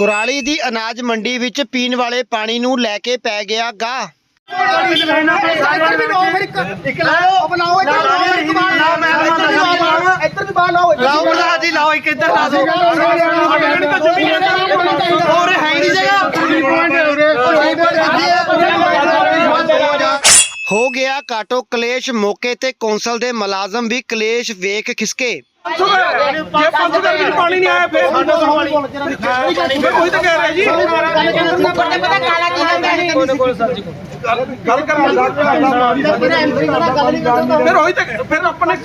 ਕੁਰਾਲੀ ਦੀ ਅਨਾਜ ਮੰਡੀ ਵਿੱਚ ਪੀਣ ਵਾਲੇ ਪਾਣੀ ਨੂੰ ਲੈ ਕੇ ਪੈ ਗਿਆ ਨਹੀਂ ਹੋ ਗਿਆ ਕਾਟੋ ਕਲੇਸ਼ ਮੌਕੇ ਤੇ ਕੌਂਸਲ ਦੇ ਮੁਲਾਜ਼ਮ ਵੀ ਕਲੇਸ਼ ਵੇਖ ਖਿਸਕੇ। ਜੇ ਪੰਜ ਦਾ ਵੀ ਪਾਣੀ ਨਹੀਂ ਆਇਆ ਫਿਰ ਸਾਡਾ ਪਾਣੀ ਮੈਂ ਉਹੀ ਤਾਂ ਕਹਿ ਰਿਹਾ ਜੀ ਗੱਲ ਕਰ ਫਿਰ ਉਹੀ ਤਾਂ ਫਿਰ ਆਪਣੇ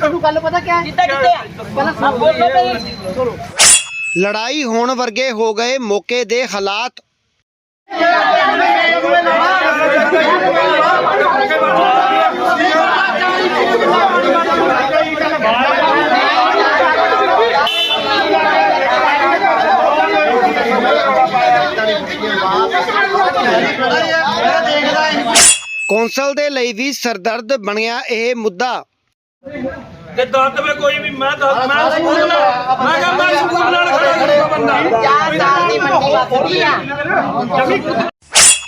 ਲੜਾਈ ਹੋਣ ਵਰਗੇ ਹੋ ਗਏ ਮੌਕੇ ਦੇ ਹਾਲਾਤ ਕੌਂਸਲ ਦੇ ਲਈ ਵੀ ਸਰਦਰਦ ਬਣਿਆ ਇਹ ਮੁੱਦਾ। ਤੇ ਦੱਸ ਦੇਵੇ ਕੋਈ ਵੀ ਮੈਂ ਦੱਸ ਮੈਂ ਸਕੂਲ ਨਾਲ ਮੈਂ ਕਿਹਾ ਮੈਂ ਸਕੂਲ ਨਾਲ ਖੜਾ ਖੜਾ ਬੰਦਾ।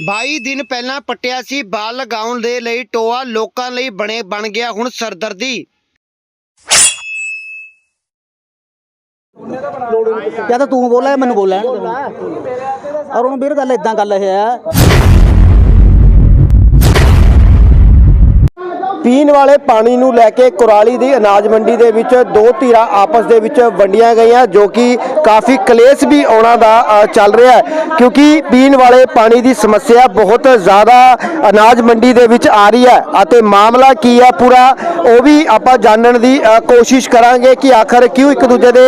22 ਦਿਨ ਪਹਿਲਾਂ ਪੱਟਿਆ ਸੀ ਬਾਲ ਲਗਾਉਣ ਦੇ ਲਈ ਟੋਆ ਲੋਕਾਂ ਲਈ ਬਣੇ ਬਣ ਗਿਆ ਹੁਣ ਸਰਦਰਦੀ। ਜਾਂ ਤਾਂ ਤੂੰ ਬੋਲਿਆ ਮੈਨੂੰ ਬੋਲਿਆ। ਔਰ ਉਹਨੂੰ ਵੀਰ ਗੱਲ ਇਦਾਂ ਗੱਲ ਇਹ ਹੈ ਪੀਣ ਵਾਲੇ ਪਾਣੀ ਨੂੰ ਲੈ ਕੇ ਕੁਰਾਲੀ ਦੀ ਅਨਾਜ ਮੰਡੀ ਦੇ ਵਿੱਚ ਦੋ ਧਿਰਾਂ ਆਪਸ ਦੇ ਵਿੱਚ ਵੰਡੀਆਂ ਗਈਆਂ ਜੋ ਕਿ ਕਾਫੀ ਕਲੇਸ਼ ਵੀ ਉਹਨਾਂ ਦਾ ਚੱਲ ਰਿਹਾ ਹੈ। ਕਿਉਂਕਿ ਪੀਣ ਵਾਲੇ ਪਾਣੀ ਦੀ ਸਮੱਸਿਆ ਬਹੁਤ ਜ਼ਿਆਦਾ ਅਨਾਜ ਮੰਡੀ ਦੇ ਵਿੱਚ ਆ ਰਹੀ ਹੈ ਅਤੇ ਮਾਮਲਾ ਕੀ ਹੈ ਪੂਰਾ ਉਹ ਵੀ ਆਪਾਂ ਜਾਣਨ ਦੀ ਕੋਸ਼ਿਸ਼ ਕਰਾਂਗੇ ਕਿ ਆਖਰ ਕਿਉਂ ਇੱਕ ਦੂਜੇ ਦੇ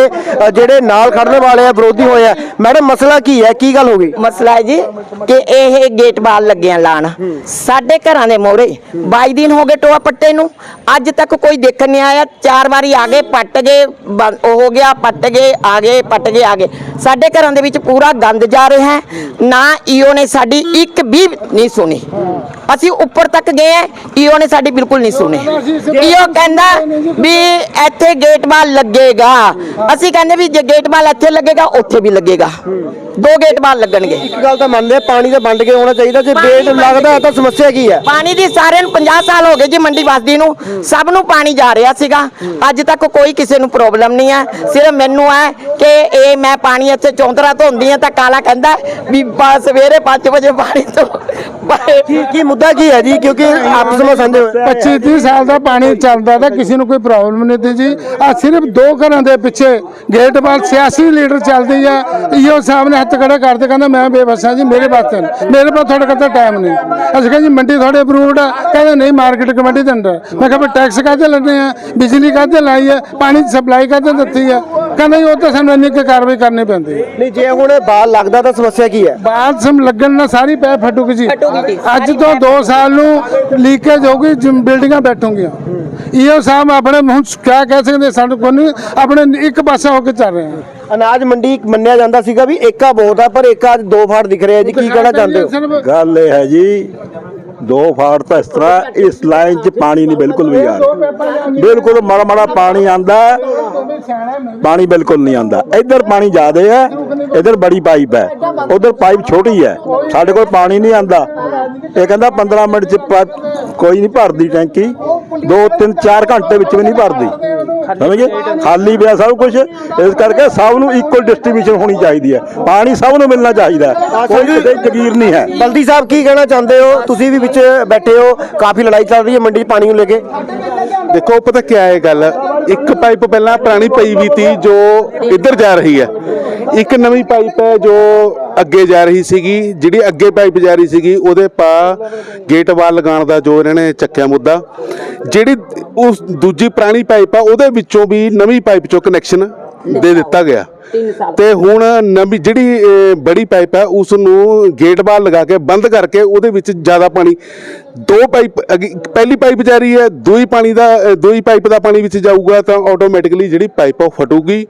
ਜਿਹੜੇ ਨਾਲ ਖੜਨ ਵਾਲੇ ਆ ਵਿਰੋਧੀ ਹੋਏ ਆ। ਮੈਡਮ ਮਸਲਾ ਕੀ ਹੈ? ਕੀ ਗੱਲ ਹੋ ਗਈ? ਮਸਲਾ ਹੈ ਜੀ ਕਿ ਇਹ ਗੇਟ ਬਾਲ ਲੱਗਿਆ ਲਾਣ। ਸਾਡੇ ਘਰਾਂ ਦੇ ਮੋਹਰੇ 22 ਦਿਨ ਹੋ ਗਏ ਟੋਆ ਪੱਟੇ ਨੂੰ। ਅੱਜ ਤੱਕ ਕੋਈ ਦੇਖਣ ਨਹੀਂ ਆਇਆ। ਚਾਰ ਵਾਰੀ ਆ ਗਏ, ਪੱਟ ਗਏ ਬੰਦ- ਉਹ ਹੋ ਗਿਆ, ਪੱਟ ਗਏ, ਆ ਗਏ, ਪੱਟ ਗਏ, ਆ ਗਏ। ਸਾਡੇ ਘਰਾਂ ਦੇ ਵਿੱਚ ਪੂਰਾ ਗੰਦ ਜਾ ਰਿਹਾ ਹੈ। ਨਾ ਈਓ ਨੇ ਸਾਡੀ ਇੱਕ ਵੀ ਨਹੀਂ ਸੁਣੀ। ਅਸੀਂ ਉੱਪਰ ਤੱਕ ਗਏ ਹੈ ਈਓ ਨੇ ਸਾਡੀ ਬਿਲਕੁਲ ਨਹੀਂ ਸੁਣੀ। ਈਓ ਕਹਿੰਦਾ ਵੀ ਇੱਥੇ ਗੇਟ ਬਾਲ ਲੱਗੇਗਾ। ਅਸੀਂ ਕਹਿੰਦੇ ਵੀ ਜੇ ਗੇਟ ਬਾਲ ਇੱਥੇ ਲੱਗੇਗਾ ਉੱਥੇ ਵੀ ਲੱਗੇਗਾ। ਦੋ ਗੇਟ ਬਾਲ ਲੱਗਣਗੇ। ਇੱਕ ਗੱਲ ਤਾਂ ਮੰਨਦੇ ਆ, ਪਾਣੀ ਤਾਂ ਵੰਡ ਕੇ ਹੋਣਾ ਚਾਹੀਦਾ ਜੇ ਵੰਡ ਲੱਗਦਾ। ਤਾਂ ਸਮੱਸਿਆ ਕੀ ਹੈ? ਪਾਣੀ ਦੀ ਸਾਰਿਆਂ ਨੂੰ 50 ਸਾਲ ਹੋ ਗਏ ਜੀ ਮੰਡੀ ਵਸਦੀ ਨੂੰ। ਸਭ ਨੂੰ ਪਾਣੀ ਜਾ ਰਿਹਾ ਸੀਗਾ। ਅੱਜ ਤੱਕ ਕੋਈ ਕਿਸੇ ਨੂੰ ਪ੍ਰੋਬਲਮ ਨਹੀਂ ਹੈ। ਸਿਰਫ ਮੈਨੂੰ ਹੈ ਕਿ ਇਹ ਮੈਂ ਪਾਣੀ ਇੱਥੇ ਚੌਂਤਰਾ ਧੋਂਦੀ ਆ ਤਾਂ ਕਾਲਾ ਕਹਿੰਦਾ ਵੀ ਸਵੇਰੇ 5 ਵਜੇ ਪਾਣੀ ਤੋਂ ਕੀ ਕੀ ਮੁੱਦਾ ਕੀ ਹੈ ਜੀ? ਕਿਉਂਕਿ ਆਪਸ ਵਿੱਚ ਸੰਦੇ 25 30 ਸਾਲ ਦਾ ਪਾਣੀ ਚੱਲਦਾ ਤਾਂ ਕਿਸੇ ਨੂੰ ਕੋਈ ਪ੍ਰੋਬਲਮ ਨਹੀਂ ਤੀ ਜੀ। ਆ ਸਿਰਫ ਦੋ ਘਰਾਂ ਦੇ ਪਿੱਛੇ ਗੇਟ ਵਾਲ 86 ਲੀਟਰ ਚੱਲਦੀ ਆ। ਇਹੋ ਸਾਹਮਣੇ ਹੱਥ ਖੜਾ ਕਰਦੇ ਕਹਿੰਦਾ ਮੈਂ ਬੇਵਸਾ ਜੀ ਮੇਰੇ ਵਾਸਤੇ। ਮੇਰੇ ਕੋਲ ਤੁਹਾਡੇ ਕੋਲ ਟਾਈਮ ਨਹੀਂ। ਅਸੀਂ ਕਹਿੰਦੇ ਮੰਡੀ ਤੁਹਾਡੇ ਅਪਰੂਵਡ ਆ। ਕਹਿੰਦੇ ਨਹੀਂ ਮਾਰਕੀਟ ਕਮੇਟੀ ਦੇ ਅੰਦਰ ਮੈਂ ਕਿਹਾ ਟੈਕਸ ਕਾਹਦੇ ਲੈਣੇ ਆ? ਬਿਜਲੀ ਕਾਹਦੇ ਲਾਈ ਆ? ਪਾਣੀ ਦੀ ਸਪਲਾਈ ਕਾਹਦੇ ਦਿੱਤੀ ਆ? ਕਹਿੰਦਾ ਜੀ ਉਹ ਤਾਂ ਸਾਨੂੰ ਇੰਨੀ ਕੁ ਕਾਰਵਾਈ ਕਰਨੀ ਪੈਂਦੀ ਹੈ। ਨਹੀਂ ਜੇ ਹੁਣ ਬਾਲ ਲੱਗਦਾ ਤਾਂ ਸਮੱਸਿਆ ਕੀ ਹੈ? ਬਾਅਦ ਸਮ ਲੱਗਣ ਨਾਲ ਸਾਰੀ ਪੈ ਫਟੂਗੀ ਜੀ। ਫਟੂਗੀ ਅੱਜ ਤੋਂ ਪੈ 2 ਸਾਲ ਨੂੰ ਲੀਕੇਜ ਹੋਊਗੀ ਜਿਮ- ਬਿਲਡਿੰਗਾਂ ਬੈਠੂਗੀਆਂ। ਇਹੋ ਸਾਹਿਬ ਆਪਣੇ ਹੁਣ ਕਿਆ ਕਹਿ ਸਕਦੇ ਸਾਨੂੰ ਕੋਈ ਨਹੀਂ ਆਪਣੇ ਇੱਕ ਪਾਸੇ ਹੋ ਕੇ ਚੱਲ ਰਹੇ ਹਾਂ। ਅਨਾਜ ਮੰਡੀ ਮੰਨਿਆ ਜਾਂਦਾ ਸੀਗਾ ਵੀ ਏਕਾ ਬਹੁਤ ਆ ਪਰ ਏਕਾ ਅੱਜ ਦੋ ਫਾੜ ਦਿਖ ਰਿਹਾ ਜੀ ਕੀ ਕਹਿਣਾ ਚਾਹੁੰਦੇ ਹੋ? ਗੱਲ ਇਹ ਹੈ ਜੀ ਦੋ ਫਾੜ ਤਾਂ ਇਸ ਤਰ੍ਹਾਂ ਇਸ ਲਾਈਨ 'ਚ ਪਾਣੀ ਨਹੀਂ ਬਿਲਕੁਲ ਵੀ ਆ ਰਿਹਾ। ਬਿਲਕੁਲ ਮਾੜਾ ਮਾੜਾ ਪਾਣੀ ਆਂਦਾ ਪਾਣੀ ਬਿਲਕੁਲ ਨਹੀਂ ਆਂਦਾ। ਇੱਧਰ ਪਾਣੀ ਜ਼ਿਆਦੇ ਹੈ, ਇੱਧਰ ਬੜੀ ਪਾਈਪ ਹੈ। ਉਧਰ ਪਾਈਪ ਛੋਟੀ ਹੈ, ਸਾਡੇ ਕੋਲ ਪਾਣੀ ਨਹੀਂ ਆਂਦਾ। ਇਹ ਕਹਿੰਦਾ 15 ਮਿੰਟ 'ਚ ਕੋਈ ਨਹੀਂ ਭਰਦੀ ਟੈਂਕੀ। 2 3 4 ਘੰਟੇ ਵਿੱਚ ਵੀ ਨਹੀਂ ਭਰਦੀ। ਸਮਝੇ? ਖਾਲੀ ਪਿਆ ਸਭ ਕੁਝ ਇਸ ਕਰਕੇ ਸਭ ਨੂੰ ਇਕੁਅਲ ਡਿਸਟ੍ਰੀਬਿਊਸ਼ਨ ਹੋਣੀ ਚਾਹੀਦੀ ਹੈ। ਪਾਣੀ ਸਭ ਨੂੰ ਮਿਲਣਾ ਚਾਹੀਦਾ। ਕੋਈ ਕਿਤੇ ਜ਼ਗੀਰ ਨਹੀਂ ਹੈ। ਬਲਦੀ ਸਾਹਿਬ ਕੀ ਕਹਿਣਾ ਚਾਹੁੰਦੇ ਹੋ? ਤੁਸੀਂ ਵੀ ਵਿੱਚ ਬੈਠੇ ਹੋ। ਕਾਫੀ ਲੜਾਈ ਚੱਲ ਰਹੀ ਹੈ ਮੰਡੀ 'ਚ ਪਾਣੀ ਨੂੰ ਲੈ ਕੇ। ਦੇਖੋ ਪਤਾ ਕੀ ਹੈ ਗੱਲ? ਇੱਕ ਪਾਈਪ ਪਹਿਲਾਂ ਪੁਰਾਣੀ ਪਈ ਵੀ ਤੀ ਜੋ ਇੱਧਰ ਜਾ ਰਹੀ ਹੈ। ਇੱਕ ਨਵੀਂ ਪਾਈਪ ਹੈ ਜੋ ਅੱਗੇ ਜਾ ਰਹੀ ਸੀਗੀ, ਜਿਹੜੀ ਅੱਗੇ ਪਾਈਪ ਜਾ ਰਹੀ ਸੀਗੀ, ਉਹਦੇ ਪਾ ਗੇਟ ਵਾਲ ਲਗਾਉਣ ਦਾ ਜੋ ਇਹਨਾਂ ਨੇ ਚੱਕਿਆ ਮੁੱਦਾ। ਜਿਹੜੀ ਉਸ ਦੂਜੀ ਪੁਰਾਣੀ ਪਾਈਪ ਆ, ਉਹਦੇ ਵਿੱਚੋਂ ਵੀ ਨਵੀਂ ਪਾਈਪ ਚੋਂ ਕਨੈਕਸ਼ਨ ਦੇ ਦਿੱਤਾ ਗਿਆ। ਤੇ ਹੁਣ ਨਵੀਂ ਜਿਹੜੀ ਬੜੀ ਪਾਈਪ ਹੈ ਉਸ ਨੂੰ ਗੇਟ ਬਾਹਰ ਲਗਾ ਕੇ ਬੰਦ ਕਰਕੇ ਉਹਦੇ ਵਿੱਚ ਜ਼ਿਆਦਾ ਪਾਣੀ ਦੋ ਪਾਈਪ ਪਹਿਲੀ ਪਾਈਪ ਜਾ ਰਹੀ ਹੈ ਦੂਈ ਪਾਣੀ ਦਾ ਦੂਈ ਪਾਈਪ ਦਾ ਪਾਣੀ ਵਿੱਚ ਜਾਊਗਾ ਤਾਂ ਆਟੋਮੈਟਿਕਲੀ ਜਿਹੜੀ ਪਾਈਪ ਉਹ ਫਟੂਗੀ।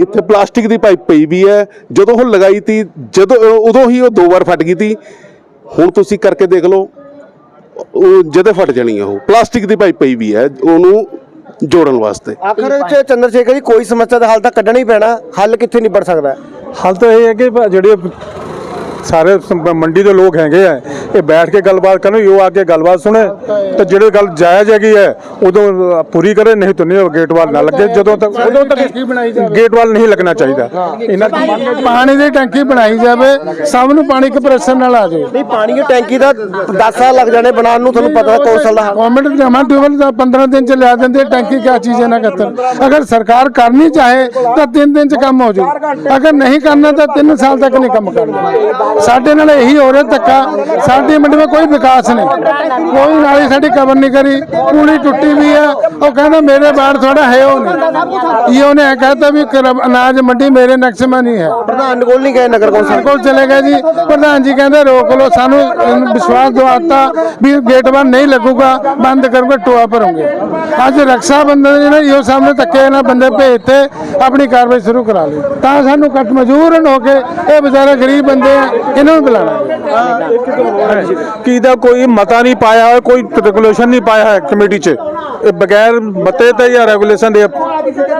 ਇੱਥੇ ਪਲਾਸਟਿਕ ਦੀ ਪਾਈਪ ਪਈ ਵੀ ਹੈ। ਜਦੋਂ ਉਹ ਲਗਾਈ ਤੀ ਜਦੋਂ ਉਦੋਂ ਹੀ ਉਹ ਦੋ ਵਾਰ ਫਟ ਗਈ ਤੀ। ਹੁਣ ਤੁਸੀਂ ਕਰਕੇ ਦੇਖ ਲਓ ਉਹ ਜਦੇ ਫਟ ਜਾਣੀ ਆ ਉਹ ਪਲਾਸਟਿਕ ਦੀ ਪਾਈਪ ਪਈ ਵੀ ਹੈ ਉਹਨੂੰ ਜੋੜਨ ਵਾਸਤੇ। ਆਖਰ ਚ ਚੰਦਰ ਸ਼ੇਖਰ ਜੀ ਕੋਈ ਸਮੱਸਿਆ ਦਾ ਹੱਲ ਤਾਂ ਕੱਢਣਾ ਹੀ ਪੈਣਾ। ਹੱਲ ਕਿੱਥੇ ਨਿਬੜ ਸਕਦਾ? ਹੈ ਹਾਲ ਤਾਂ ਇਹ ਹੈ ਕਿ ਜਿਹੜੇ ਸਾਰੇ ਮੰਡੀ ਦੇ ਲੋਕ ਹੈਗੇ ਆ ਇਹ ਬੈਠ ਕੇ ਗੱਲਬਾਤ ਕਰਨ ਯੋ ਆ ਕੇ ਗੱਲਬਾਤ ਸੁਣੇ ਤੇ ਜਿਹੜੇ ਗੱਲ ਜਾਇਜ਼ ਹੈਗੀ ਹੈ ਉਦੋਂ ਪੂਰੀ ਕਰੇ ਨਹੀਂ ਤਾਂ ਨਹੀਂ ਗੇਟ ਨਾ ਲੱਗੇ ਜਦੋਂ ਤੱਕ ਉਦੋਂ ਤੱਕ ਗੇਟ ਵਾਲ ਨਹੀਂ ਲੱਗਣਾ ਚਾਹੀਦਾ। ਇਹਨਾਂ ਪਾਣੀ ਦੀ ਟੈਂਕੀ ਬਣਾਈ ਜਾਵੇ ਸਭ ਨੂੰ ਪਾਣੀ ਕੰਪਰੈਸ਼ਨ ਨਾਲ ਆ ਜਾਵੇ। ਨਹੀਂ ਪਾਣੀ ਦੀ ਟੈਂਕੀ ਦਾ 10 ਸਾਲ ਲੱਗ ਜਾਣੇ ਬਣਾਉਣ ਨੂੰ ਤੁਹਾਨੂੰ ਪਤਾ ਕੌਂਸਲ ਦਾ ਗਵਰਨਮੈਂਟ ਜਮਾ ਟਿਊਬਲ ਦਾ 15 ਦਿਨ ਚ ਲਿਆ ਦਿੰਦੇ ਟੈਂਕੀ ਕਿਆ ਚੀਜ਼ ਹੈ ਨਾ ਕਤਰ ਅਗਰ ਸਰਕਾਰ ਕਰਨੀ ਚਾਹੇ ਤਾਂ 3 ਦਿਨ ਚ ਕੰਮ ਹੋ ਜਾਊ। ਅਗਰ ਨਹੀਂ ਕਰਨਾ ਤਾਂ 3 ਸਾਲ ਤੱਕ ਨਹੀਂ ਕੰਮ ਕਰਨਾ। ਸਾਡੇ ਨਾਲ ਇਹੀ ਹੋ ਰਿਹਾ ਧੱਕਾ ਸਾਡੀ ਮੰਡੀ ਵਿੱਚ ਕੋਈ ਵਿਕਾਸ ਨਹੀਂ। ਕੋਈ ਨਾਲੀ ਸਾਡੀ ਕਵਰ ਨਹੀਂ ਕਰੀ ਪੂਰੀ ਟੁੱਟੀ ਵੀ ਆ ਉਹ ਕਹਿੰਦਾ ਮੇਰੇ ਬਾੜ ਥੋੜਾ ਹੈ ਉਹ ਨਹੀਂ। ਇਹ ਉਹਨੇ ਕਹਤਾ ਵੀ ਅਨਾਜ ਮੰਡੀ ਮੇਰੇ ਨਕਸ਼ੇ ਨਹੀਂ ਹੈ। ਪ੍ਰਧਾਨ ਕੋਲ ਨਹੀਂ ਗਏ ਨਗਰ ਕੌਂਸਲ? ਕੋਲ ਚਲੇ ਗਏ ਜੀ। ਪ੍ਰਧਾਨ ਜੀ ਕਹਿੰਦੇ ਰੋਕ ਲੋ ਸਾਨੂੰ ਵਿਸ਼ਵਾਸ ਦਵਾਤਾ ਵੀ ਗੇਟ ਬੰਦ ਨਹੀਂ ਲੱਗੂਗਾ ਬੰਦ ਕਰੂਗੇ ਟੋਆ ਭਰੋਗੇ। ਅੱਜ ਰਕਸ਼ਾ ਬੰਧਨ ਨੇ ਨਾ ਇਹੋ ਸਾਹਮਣੇ ਧੱਕੇ ਨਾਲ ਬੰਦੇ ਭੇਜ ਤੇ ਆਪਣੀ ਕਾਰਵਾਈ ਸ਼ੁਰੂ ਕਰਾ ਲਈ। ਤਾਂ ਸਾਨੂੰ ਕੱਟ ਮਜੂਰਨ ਹੋ ਕੇ ਇਹ ਵਿਚਾਰੇ ਗਰੀਬ ਬੰਦੇ ਆ ਇਹਨਾਂ ਨੂੰ ਬੁਲਾਣਾ? ਕੀ ਦਾ ਕੋਈ ਮਤਾ ਨਹੀਂ ਪਾਇਆ ਹੋਇਆ ਕੋਈ ਰੈਗੂਲੇਸ਼ਨ ਨਹੀਂ ਪਾਇਆ ਹੈ ਕਮੇਟੀ 'ਚ? ਇਹ ਬਗੈਰ ਮਤੇ ਤੇ ਜਾਂ ਰੈਗੂਲੇਸ਼ਨ ਦੇ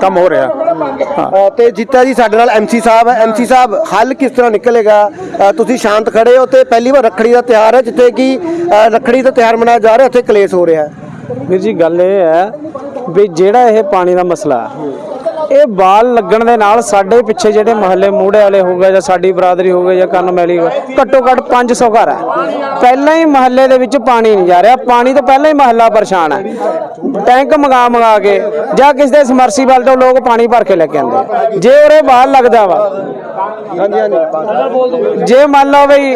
ਕੰਮ ਹੋ ਰਿਹਾ? ਤੇ ਜੀਤਾ ਜੀ ਸਾਡੇ ਨਾਲ ਐਮਸੀ ਸਾਹਿਬ ਹੈ। ਐਮਸੀ ਸਾਹਿਬ ਹੱਲ ਕਿਸ ਤਰ੍ਹਾਂ ਨਿਕਲੇਗਾ? ਤੁਸੀਂ ਸ਼ਾਂਤ ਖੜੇ ਹੋ ਤੇ ਪਹਿਲੀ ਵਾਰ ਰੱਖੜੀ ਦਾ ਤਿਉਹਾਰ ਹੈ ਜਿੱਥੇ ਕਿ ਰੱਖੜੀ ਦਾ ਤਿਉਹਾਰ ਮਨਾਇਆ ਜਾ ਰਿਹਾ ਉੱਥੇ ਕਲੇਸ਼ ਹੋ ਰਿਹਾ ਵੀਰ ਜੀ ਗੱਲ ਇਹ ਹੈ ਵੀ ਜਿਹੜਾ ਇਹ ਪਾਣੀ ਦਾ ਮਸਲਾ ਹੈ, ਇਹ ਬਾਲ ਲੱਗਣ ਦੇ ਨਾਲ ਸਾਡੇ ਪਿੱਛੇ ਜਿਹੜੇ ਮਹੱਲੇ ਮੂੜੇ ਵਾਲੇ ਹੋ ਗਏ ਜਾਂ ਸਾਡੀ ਬਰਾਦਰੀ ਹੋ ਗਈ ਜਾਂ ਕੰਨ ਮੈਲੀ ਹੋ ਗਈ, ਘੱਟੋ ਘੱਟ 500 ਘਰ ਹੈ। ਪਹਿਲਾਂ ਹੀ ਮਹੱਲੇ ਦੇ ਵਿੱਚ ਪਾਣੀ ਨਹੀਂ ਜਾ ਰਿਹਾ। ਪਾਣੀ ਤੋਂ ਪਹਿਲਾਂ ਹੀ ਮਹੱਲਾ ਪਰੇਸ਼ਾਨ ਹੈ। ਟੈਂਕ ਮੰਗਾ ਮੰਗਾ ਕੇ ਜਾਂ ਕਿਸੇ ਦੇ ਸਮਰਸੀਬਲ ਤੋਂ ਲੋਕ ਪਾਣੀ ਭਰ ਕੇ ਲੈ ਕੇ ਆਉਂਦੇ ਜੇ ਉਰੇ ਬਾਲ ਲੱਗਦਾ ਵਾ ਜੇ ਮੰਨ ਲਓ ਬਈ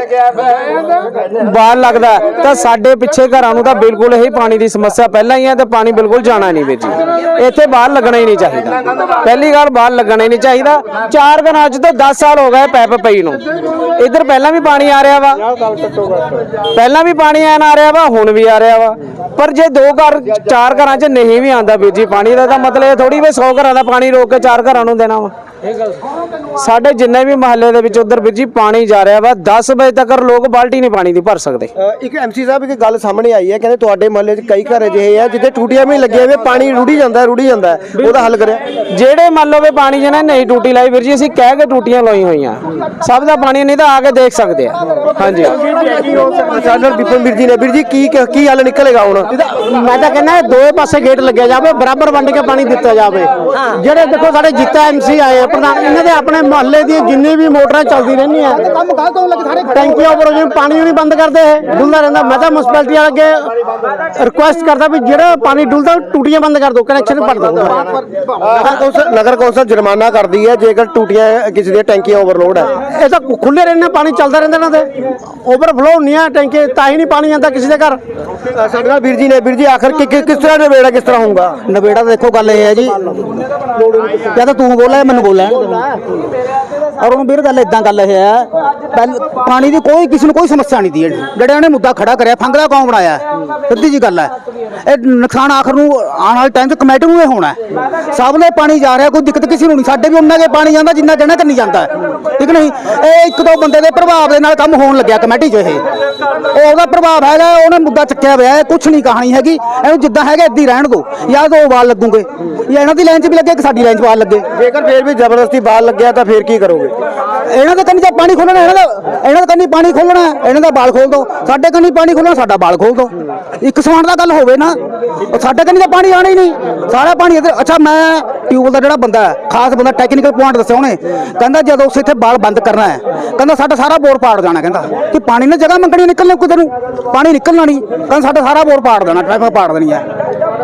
ਬਾਹਰ ਲੱਗਦਾ ਤਾਂ ਸਾਡੇ ਪਿੱਛੇ ਘਰਾਂ ਨੂੰ ਤਾਂ ਬਿਲਕੁਲ ਹੀ ਪਾਣੀ ਦੀ ਸਮੱਸਿਆ ਪਹਿਲਾਂ ਹੀ ਹੈ ਤੇ ਪਾਣੀ ਬਿਲਕੁਲ ਜਾਣਾ ਨਹੀਂ ਵੀਰ ਇੱਥੇ ਬਾਹਰ ਲੱਗਣਾ ਹੀ ਨਹੀਂ ਚਾਹੀਦਾ। ਪਹਿਲੀ ਗੱਲ ਬਾਹਰ ਲੱਗਣਾ ਹੀ ਨਹੀਂ ਚਾਹੀਦਾ। ਚਾਰ ਘਰਾਂ 'ਚ ਤਾਂ 10 ਸਾਲ ਹੋ ਗਏ ਪੈਪ ਪਈ ਨੂੰ। ਇੱਧਰ ਪਹਿਲਾਂ ਵੀ ਪਾਣੀ ਆ ਰਿਹਾ ਵਾ। ਪਹਿਲਾਂ ਵੀ ਪਾਣੀ ਆਣ ਆ ਰਿਹਾ ਵਾ, ਹੁਣ ਵੀ ਆ ਰਿਹਾ ਵਾ। ਪਰ ਜੇ ਦੋ ਘਰ, ਚਾਰ ਘਰਾਂ 'ਚ ਨਹੀਂ ਵੀ ਆਂਦਾ ਵੀਰ ਜੀ, ਪਾਣੀ ਦਾ ਤਾਂ ਮਤਲਬ ਇਹ ਥੋੜੀ ਵੀ 100 ਘਰਾਂ ਦਾ ਪਾਣੀ ਰੋਕ ਕੇ ਚਾਰ ਘਰਾਂ ਨੂੰ ਦੇਣਾ ਵਾ। ਸਾਡੇ ਜਿੰਨੇ ਵੀ ਮਹੱਲੇ ਦੇ ਵਿੱਚ ਉਧਰ ਵੀਰ ਜੀ ਪਾਣੀ ਜਾ ਰਿਹਾ ਵਾ 10 ਵਜੇ ਤੱਕ ਲੋਕ ਬਾਲਟੀ ਨਹੀਂ ਪਾਣੀ ਦੀ ਭਰ ਸਕਦੇ। ਅ, ਇੱਕ ਐਮਸੀ ਸਾਹਿਬ ਇੱਕ ਗੱਲ ਸਾਹਮਣੇ ਆਈ ਹੈ ਕਹਿੰਦੇ ਤੁਹਾਡੇ ਮਹੱਲੇ 'ਚ ਕਈ ਘਰ ਅਜਿਹੇ ਆ ਜਿੱਥੇ ਟੂਟੀਆਂ ਵੀ ਲੱਗੀਆਂ ਹੋਏ ਪਾਣੀ ਰੁੜੀ ਜਾਂਦਾ ਰੁੜੀ ਜਾਂਦਾ ਹੈ। ਉਹਦਾ ਹੱਲ ਕਰਿਆ ਜਿਹੜੇ ਮੰਨ ਲਓ ਵੀ ਪਾਣੀ ਜਿਹਨੇ ਨਹੀਂ ਟੂਟੀ ਲਾਈ ਵੀਰ ਜੀ ਅਸੀਂ ਕਹਿ ਕੇ ਟੂਟੀਆਂ ਲਾਈ ਹੋਈਆਂ। ਸਭ ਦਾ ਪਾਣੀ ਨਹੀਂ ਤਾਂ ਆ ਕੇ ਦੇਖ ਸਕਦੇ ਆ। ਹਾਂਜੀ। ਸਾਡੇ ਵਿਪਨ ਵੀਰ ਜੀ ਨੇ ਵੀਰ ਜੀ ਕੀ ਕੀ ਹੱਲ ਨਿਕਲੇਗਾ ਹੁਣ? ਮੈਂ ਤਾਂ ਕਹਿੰਦਾ ਦੋਵੇਂ ਪਾਸੇ ਗੇਟ ਲੱਗਿਆ ਜਾਵੇ ਬਰਾਬਰ ਵੰਡ ਕੇ ਪਾਣੀ ਦਿੱਤਾ ਜਾਵੇ। ਜਿਹੜੇ ਦੇਖੋ ਸਾਡੇ ਜਿੱਤਾ ਐਮਸੀ ਆਏ ਆ ਪ੍ਰਧਾਨ ਇਹਨਾਂ ਦੇ ਆਪਣੇ ਮੁਹੱਲੇ ਦੀਆਂ ਜਿੰਨੀ ਵੀ ਮੋਟਰਾਂ ਚੱਲਦੀ ਰਹਿੰਦੀਆਂ। ਕੰਮ ਗਲਤ ਹੋਣ ਲੱਗੇ ਸਾਰੇ ਟੈਂਕੀਆਂ ਉੱਪਰ ਜਿਵੇਂ ਪਾਣੀ ਨਹੀਂ ਬੰਦ ਕਰਦੇ ਡੁੱਲਦਾ ਰਹਿੰਦਾ। ਮੈਂ ਤਾਂ ਮੁਨਸਪੈਲਿਟੀ ਵਾਲੇ ਅੱਗੇ ਰਿਕੁਐਸਟ ਕਰਦਾ ਵੀ ਜਿਹੜਾ ਪਾਣੀ ਡੁੱਲਦਾ ਉਹ ਟੂਟੀਆਂ ਬੰਦ ਕਰ ਦਿਓ ਕਨੈਕਸ਼ਨ ਭਰ ਦਿਓ। ਨਗਰ ਕੌਂਸਲ ਨਗਰ ਕੌਂਸਲ ਜੁਰਮਾਨਾ ਕਰਦੀ ਹੈ ਜੇਕਰ ਟੂਟੀਆਂ ਕਿਸੇ ਦੀਆਂ ਟੈਂਕੀਆਂ ਓਵਰਲੋਡ ਹੈ। ਇਹ ਤਾਂ ਖੁੱਲੇ ਰਹਿੰਦੇ ਪਾਣੀ ਚੱਲਦਾ ਰਹਿੰਦਾ ਇਹਨਾਂ ਦੇ। ਓਵਰਫਲੋ ਹੁੰਦੀਆਂ ਟੈਂਕੀ ਤਾਂ ਹੀ ਨਹੀਂ ਪਾਣੀ ਆਉਂਦਾ ਕਿਸੇ ਦੇ ਘਰ। ਸਾਡੇ ਨਾਲ ਵੀਰ ਜੀ ਨੇ ਵੀਰ ਜੀ ਆਖਰ ਕਿਸ ਤਰ੍ਹਾਂ ਨਿਬੇੜਾ ਕਿਸ ਤਰ੍ਹਾਂ ਹੋਊਗਾ? ਨਵੇੜਾ ਤਾਂ ਦੇਖੋ ਗੱਲ ਇਹ ਹੈ ਜੀ। ਜਾਂ ਤਾਂ ਤੂੰ ਬੋਲਿਆ ਮੈਨੂੰ ਬੋਲਿਆ ਔਰ ਉਹਨੂੰ ਵੀਰ ਗੱਲ ਇਦਾਂ ਗੱਲ ਇਹ ਹੈ। ਪਹਿਲ ਪਾਣੀ ਦੀ ਕੋਈ ਕਿਸੇ ਨੂੰ ਕੋਈ ਸਮੱਸਿਆ ਨਹੀਂ ਦੀ ਜਿਹੜੇ ਉਹਨੇ ਮੁੱਦਾ ਖੜਾ ਕਰਿਆ ਫੰਗਲਾ ਕੌਣ ਬਣਾਇਆ? ਹੈ? ਸਿੱਧੀ ਜੀ ਗੱਲ ਹੈ। ਇਹ ਨੁਕਸਾਨ ਆਖਰ ਨੂੰ ਆਉਣ ਵਾਲੇ ਟਾਈਮ 'ਚ ਕਮੇਟੀ ਨੂੰ ਇਹ ਹੋਣਾ ਹੈ। ਸਭ ਦੇ ਪਾਣੀ ਜਾ ਰਿਹਾ ਕੋਈ ਦਿੱਕਤ ਕਿਸੇ ਨੂੰ ਨਹੀਂ। ਸਾਡੇ ਵੀ ਉਹਨਾਂ ਦੇ ਪਾਣੀ ਜਾਂਦਾ ਜਿੰਨਾ ਜਣਾ ਨਹੀਂ ਜਾਂਦਾ। ਹੈ। ਠੀਕ ਨਹੀਂ? ਇਹ ਇੱਕ ਦੋ ਬੰਦੇ ਦੇ ਪ੍ਰਭਾਵ ਦੇ ਨਾਲ ਕੰਮ ਹੋਣ ਲੱਗਿਆ ਕਮੇਟੀ 'ਚ ਇਹ। ਉਹ ਉਹਦਾ ਪ੍ਰਭਾਵ ਹੈਗਾ ਉਹਨੇ ਮੁੱਦਾ ਚੱਕਿਆ ਹੋਇਆ ਹੈ ਕੁਝ ਨਹੀਂ ਕਹਾਣੀ ਹੈਗੀ। ਇਹਨੂੰ ਜਿੱਦਾਂ ਹੈਗਾ ਏਦਾਂ ਹੀ ਰਹਿਣ ਦਿਓ। ਜਾਂ ਉਹ ਵਾਲ ਲੱਗੂਗੇ। ਜਾਂ ਇਹਨਾਂ ਦੀ ਲਾਈਨ 'ਚ ਵੀ ਲੱਗੇ ਕਿ ਸਾਡੀ ਲਾਈਨ 'ਚ ਵਾਲ ਲੱਗੇ। ਜੇਕਰ ਫੇਰ ਵੀ ਜ਼ਬਰਦਸਤੀ ਬਾਲ ਲੱਗਿਆ ਤਾਂ ਫੇਰ ਕੀ ਕਰੋਗੇ? ਇਹਨਾਂ ਦੇ ਕੰਨੀ ਤਾਂ ਪਾਣੀ ਖੋਲਣਾ, ਇਹਨਾਂ ਦਾ ਇਹਨਾਂ ਦੇ ਕੰਨੀ ਪਾਣੀ ਖੋਲਣਾ, ਇਹਨਾਂ ਦਾ ਬਾਲ ਖੋਲ ਦੋ। ਸਾਡੇ ਕੰਨੀ ਪਾਣੀ ਖੋਲਣਾ, ਸਾਡਾ ਬਾਲ ਖੋਲ ਦੋ। ਇੱਕ ਸਮਾਨ ਦਾ ਗੱਲ ਹੋਵੇ ਨਾ ਸਾਡੇ ਕੰਨੀ ਤਾਂ ਪਾਣੀ ਆਣਾ ਹੀ ਨਹੀਂ। ਸਾਰਾ ਪਾਣੀ ਇੱਧਰ ਅੱਛਾ, ਮੈਂ ਟਿਊਬਲ ਦਾ ਜਿਹੜਾ ਬੰਦਾ ਹੈ, ਖਾਸ ਬੰਦਾ ਟੈਕਨੀਕਲ ਪੁਆਇੰਟ ਦੱਸਿਆ ਉਹਨੇ, ਕਹਿੰਦਾ ਜਦੋਂ ਉਸ ਇੱਥੇ ਬਾਲ ਬੰਦ ਕਰਨਾ ਹੈ, ਕਹਿੰਦਾ ਸਾਡਾ ਸਾਰਾ ਬੋਰ ਪਾੜ ਜਾਣਾ, ਕਹਿੰਦਾ। ਕਿ ਪਾਣੀ ਨੇ ਜਗ੍ਹਾ ਮੰਗਣੀ ਨਿਕਲਣਾ ਕਿਤੇ ਨੂੰ? ਪਾਣੀ ਨਿਕਲਣਾ ਨਹੀਂ। ਕਹਿੰਦਾ ਸਾਡਾ ਸਾਰਾ ਬੋਰ ਪਾੜ ਦੇਣਾ ਟ੍ਰੈਫਿਕ ਪਾੜ ਦੇਣੀ ਹੈ।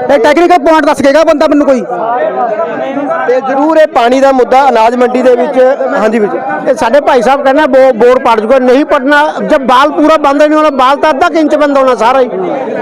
ਇਹ ਟੈਕਨੀਕਲ ਪੁਆਇੰਟ ਦੱਸ ਕੇਗਾ ਬੰਦਾ ਮੈਨੂੰ ਕੋਈ। ਤੇ ਜ਼ਰੂਰ ਇਹ ਪਾਣੀ ਦਾ ਮੁੱਦਾ ਅਨਾਜ ਮੰਡੀ ਦੇ ਵਿੱਚ ਹਾਂਜੀ ਵੀਰ ਜੀ। ਇਹ ਸਾਡੇ ਭਾਈ ਸਾਹਿਬ ਕਹਿੰਦੇ ਬੋ ਬੋਰ ਪੜ ਜੂਗਾ। ਨਹੀਂ ਪੜਨਾ ਜਬ ਬਾਲ ਪੂਰਾ ਬੰਦ ਨਹੀਂ ਹੋਣਾ ਬਾਲ ਤਾਂ ਅੱਧਾ ਕੁ ਇੰਚ ਬੰਦ ਹੋਣਾ ਸਾਰਾ ਹੀ।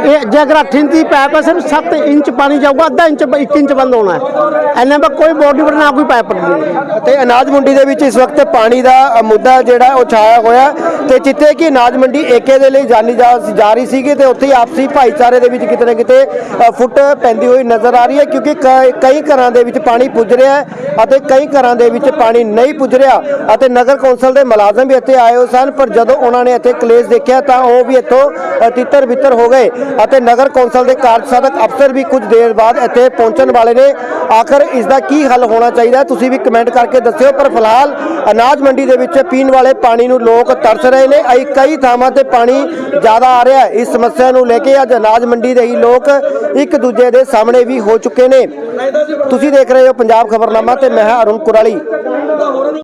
ਇਹ ਜੇ ਅਗਰ 8 ਇੰਚ ਦੀ ਪਾਈਪ ਹੈ ਸਿਰਫ 7 ਇੰਚ ਪਾਣੀ ਜਾਊਗਾ ਅੱਧਾ ਇੰਚ 1 ਇੰਚ ਬੰਦ ਹੋਣਾ ਹੈ। ਐਨਾ ਦਾ ਕੋਈ ਬੋਡੀ ਬਣਾ ਕੋਈ ਪਾਈਪ ਪੜਨੀ ਤੇ ਅਨਾਜ ਮੰਡੀ ਦੇ ਵਿੱਚ ਇਸ ਵਕਤ ਪਾਣੀ ਦਾ ਅ, ਮੁੱਦਾ ਜਿਹੜਾ ਉਹ ਛਾਇਆ ਹੋਇਆ। ਤੇ ਜਿੱਥੇ ਕਿ ਅਨਾਜ ਮੰਡੀ ਏਕੇ ਦੇ ਲਈ ਜਾਣੀ ਜਾ ਜਾ ਰਹੀ ਸੀਗੀ ਤੇ ਉੱਥੇ ਹੀ ਆਪਸੀ ਭਾਈਚਾਰੇ ਦੇ ਵਿੱਚ ਕਿਤੇ ਨਾ ਕਿਤੇ ਅ, ਫੁੱਟ ਪੈਂਦੀ ਹੋਈ ਨਜ਼ਰ ਆ ਰਹੀ ਹੈ ਕਿਉਂਕਿ ਕਈ ਘਰਾਂ ਦੇ ਵਿੱਚ ਪਾਣੀ ਪੁੱਜ ਰਿਹਾ ਹੈ ਅਤੇ ਕਈ ਘਰਾਂ ਦੇ ਵਿੱਚ ਪਾਣੀ ਨਹੀਂ ਪੁੱਜ ਰਿਹਾ ਅਤੇ ਨਗਰ ਕੌਂਸਲ ਦੇ ਮੁਲਾਜ਼ਮ ਵੀ ਇੱਥੇ ਆਏ ਹੋਏ ਸਨ, ਪਰ ਜਦੋਂ ਉਹਨਾਂ ਨੇ ਇੱਥੇ ਕਲੇਸ਼ ਦੇਖਿਆ ਤਾਂ ਉਹ ਵੀ ਇੱਥੋਂ ਤਿੱਤਰ ਬਿੱਤਰ ਹੋ ਗਏ ਅਤੇ ਨਗਰ ਕੌਂਸਲ ਦੇ ਕਾਰਜ ਸਾਧਕ ਅਫਸਰ ਵੀ ਕੁਝ ਦੇਰ ਬਾਅਦ ਇੱਥੇ ਪਹੁੰਚਣ ਵਾਲੇ ਨੇ ਆਖਰ ਇਸ ਦਾ ਕੀ ਹੱਲ ਹੋਣਾ ਚਾਹੀਦਾ ਤੁਸੀਂ ਵੀ ਕਮੈਂਟ ਕਰਕੇ ਦੱਸਿਓ, ਪਰ ਫਿਲਹਾਲ ਅਨਾਜ ਮੰਡੀ ਦੇ ਵਿੱਚ ਪੀਣ ਵਾਲੇ ਪਾਣੀ ਨੂੰ ਲੋਕ ਤਰਸ ਰਹੇ ਨੇ। ਅਈ ਕਈ ਥਾਵਾਂ ਤੇ ਪਾਣੀ ਜ਼ਿਆਦਾ ਆ ਰਿਹਾ ਇਸ ਸਮੱਸਿਆ ਨੂੰ ਲੈ ਕੇ ਅੱਜ ਅਨਾਜ ਮੰਡੀ ਦੇ ਹੀ ਲੋਕ ਇੱਕ ਦੂਜੇ ਦੇ ਸਾਹਮਣੇ ਵੀ ਹੋ ਚੁੱਕੇ ਨੇ। ਤੁਸੀਂ ਦੇਖ ਰਹੇ ਹੋ ਪੰਜਾਬ ਖਬਰਨਾਮਾ ਤੇ ਮੈਂ ਹਾਂ ਅਰੁਣ ਕੁਰਾਲੀ।